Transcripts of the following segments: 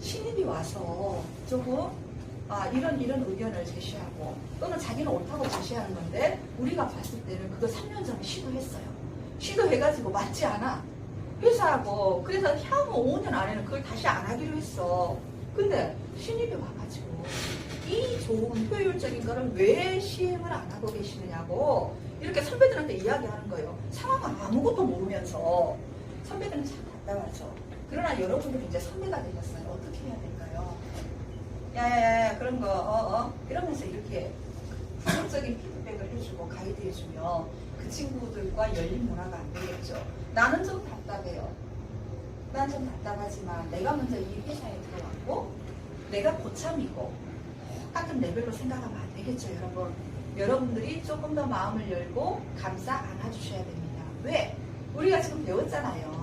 신입이 와서 조금 아, 이런 이런 의견을 제시하고 또는 자기는 옳다고 제시하는 건데 우리가 봤을 때는 그거 3년 전에 시도했어요. 시도해가지고 맞지 않아. 회사하고 그래서 향후 5년 안에는 그걸 다시 안 하기로 했어. 근데 신입이 와가지고 이 좋은 효율적인 거를 왜 시행을 안 하고 계시느냐고 이렇게 선배들한테 이야기하는 거예요. 상황을 아무것도 모르면서 선배들은 참 답답하죠. 그러나 여러분들은 이제 선배가 되셨어요. 어떻게 해야 될까요? 야야야 그런 거 어, 어. 이러면서 이렇게 긍정적인 피드백을 해주고 가이드 해주면 그 친구들과 열린 문화가 안 되겠죠. 나는 좀 답답해요. 난 좀 답답하지만 내가 먼저 이 회사에 들어왔고 내가 고참이고 똑같은 레벨로 생각하면 안 되겠죠, 여러분. 여러분들이 조금 더 마음을 열고 감싸 안아주셔야 됩니다. 왜? 우리가 지금 배웠잖아요.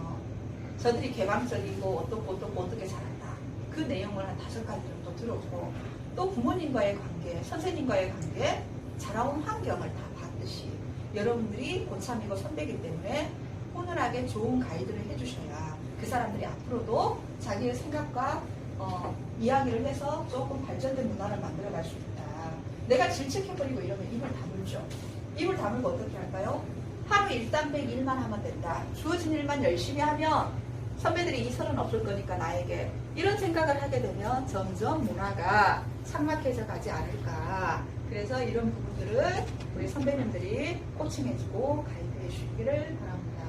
저들이 개방적이고 어떻고 어떻고 어떻게 잘한다. 그 내용을 한 다섯 가지 정도 들었고 또 부모님과의 관계, 선생님과의 관계, 자라온 환경을 다 봤듯이 여러분들이 고참이고 선배이기 때문에 훈훈하게 좋은 가이드를 해주셔야 그 사람들이 앞으로도 자기의 생각과 어, 이야기를 해서 조금 발전된 문화를 만들어갈 수 있다. 내가 질책해버리고 이러면 입을 다물죠. 입을 다물고 어떻게 할까요? 하루 일단백 일만 하면 된다. 주어진 일만 열심히 하면 선배들이 이설은 없을 거니까 나에게 이런 생각을 하게 되면 점점 문화가 삭막해져 가지 않을까. 그래서 이런 부분들을 우리 선배님들이 코칭해주고 가이드해 주시기를 바랍니다.